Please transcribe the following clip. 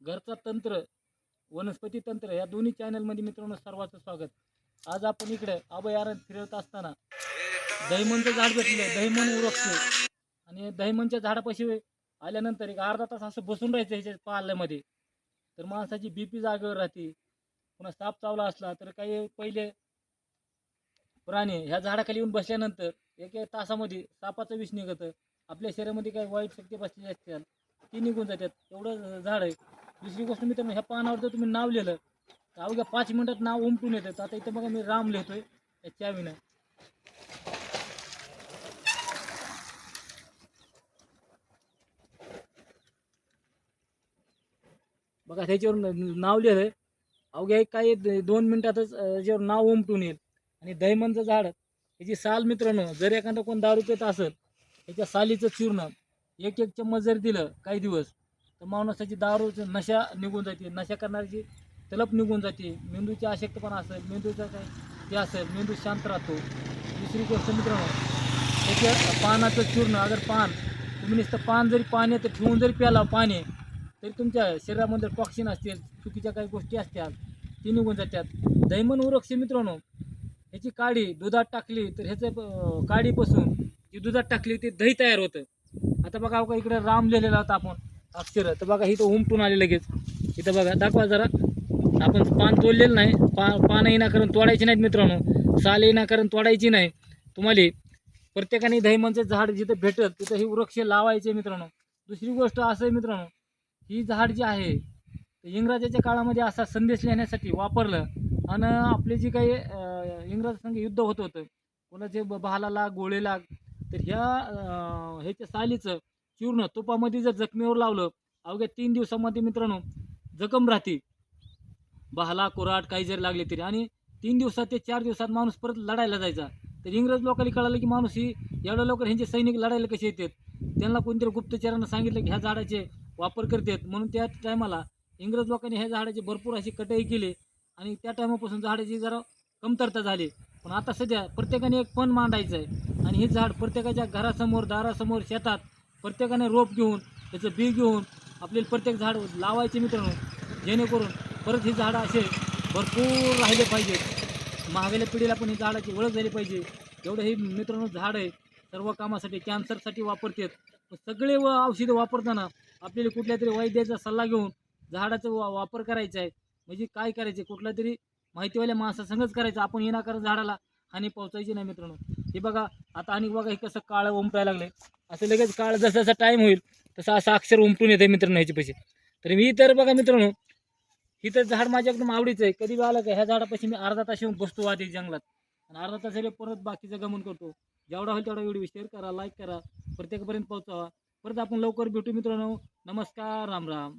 घरचा तंत्र वनस्पती तंत्र या दोन्ही चॅनलमध्ये मित्रांनो सर्वांचं स्वागत. आज आपण इकडे अभयारण्य फिरत असताना दहीमनचं झाड भेटलं दहीमन उरकते आणि दहीमनच्या झाडापाशी आल्यानंतर एक अर्धा तास असं बसून राहायचं ह्याच्या पाल्यामध्ये. तर माणसाची बीपी जागेवर राहते. पुन्हा साप चावला असला तर काही पहिले प्राणी ह्या झाडाखाली येऊन बसल्यानंतर एक एक तासामध्ये सापाचं विष निघतं. आपल्या शरीरामध्ये काही वाईट शक्ती बसलेली असतात. ती निघून जातात. एवढं झाड आहे. दुसरी गोष्ट मित्रांनो ह्या पानावर जर तुम्ही नाव लिहिलं तर अवघ्या पाच मिनिटात नाव उमटून येतं. तर आता इथं बघा मी राम लिहितोय. या चावीनं. बघा त्याच्यावर नाव नाव लिहिलंय. अवघ्या एक काही द- दोन मिनिटातच याच्यावर नाव उमटून येईल. आणि दहीमनचं झाड ह्याची साल मित्रांनो जर एखादा कोण दारू पेत असेल त्याच्या सालीचं चूर्ण एक एक चम्मच जर दिलं काही दिवस तर माणसाची दारू नशा निघून जाते. नशा करणाऱ्याची तलप निघून जाते. मेंदूची अशक्तपणा असेल मेंदूचं काय ते असेल मेंदू शांत राहतो. दुसरी गोष्ट मित्रांनो त्याच्या पानाचं चूर्ण अगर पान तुम्ही नुसतं पान जरी पाण्यात ठेवून जरी प्याला पाणी तरी तुमच्या शरीरामध्ये टॉक्सिन असतील चुकीच्या काही गोष्टी असतात ते निघून जातात. दैमन उरक्षे मित्रांनो ह्याची काडी दुधात टाकली तर ह्याचं काडीपासून जी दुधात टाकली ते दही तयार होतं. आता बघा का इकडे राम लिहिलेला होता आपण. अक्षर. तर बघा इथं उमटून आले लगेच. इथं बघा दाखवा जरा. आपण पान तोडलेलं नाही. पा पानं कारण तोडायची नाहीत मित्रांनो. साल कारण तोडायची नाही. तुम्हाला प्रत्येकाने दहीमनचं झाड जिथं भेटत तिथं हे वृक्ष लावायचे मित्रांनो. दुसरी गोष्ट असं आहे मित्रांनो ही झाड जी आहे इंग्रजाच्या काळामध्ये असा संदेश लिहिण्यासाठी वापरलं. आणि आपले जे काही अं, युद्ध होत होतं कोणाचे ब- गोळे लाग तर ह्या ह्याच्या सालीचं चूर्ण तुपामध्ये जर जखमीवर लावलं अवघ्या तीन दिवसामध्ये मित्रांनो जखम राहते. बहाला कुराट काही जरी लागले तरी. आणि तीन दिवसात ते चार दिवसात माणूस परत लढायला जायचा. तर इंग्रज लोकांनी कळालं की माणूस ही एवढ्या लवकर ह्यांचे सैनिक लढायला कसे येतात? त्यांना कोणतरी गुप्तचरांना सांगितलं की ह्या झाडाचे वापर करतात. म्हणून त्या टायमाला इंग्रज लोकांनी ह्या झाडाची भरपूर अशी कटाई केली. आणि त्या टायमापासून झाडाची जरा कमतरता झाली. पण आता सध्या प्रत्येकाने एक पण मांडायचं आहे. आणि हे झाड प्रत्येकाच्या घरासमोर दारासमोर शेतात प्रत्येकाने रोप घेऊन त्याचं बी घेऊन आपल्याला प्रत्येक झाड लावायचे मित्रांनो. जेणेकरून परत ही झाडं असे भरपूर राहिले पाहिजेत महागल्या पिढीला पण ही झाडाची ओळख झाली पाहिजे. एवढं हे मित्रांनो झाड आहे. सर्व कामासाठी कॅन्सरसाठी वापरतात. पण सगळे व औषधं वापरताना आपल्याला कुठल्या तरी वैद्याचा सल्ला घेऊन झाडाचा वा वापर करायचा आहे. म्हणजे काय करायचे? कुठल्या तरी माहितीवाल्या माणसासंगच करायचं. आपण येणार झाडाला हानी पोहोचायची नाही मित्रांनो. हे बघा आता आणि बघा हे कसं काळं उमटायला लागले असं लगेच काळ जसा जसा टाईम होईल तसं असं अक्षर उमटून येते मित्रांनो ह्याच्या पैसे. तर मी तर बघा मित्रांनो ही तर झाड माझ्या एकदम आवडीचं आहे. कधी बी आलं का ह्या झाडापाशी मी अर्धा तास येऊन बसतो आधी जंगलात. आणि अर्धा तास परत बाकीचं गमन करतो. जेवढा होईल तेवढा व्हिडिओ शेअर करा लाईक करा प्रत्येकापर्यंत पोहोचावा. परत आपण लवकर भेटू मित्रांनो. नमस्कार राम राम.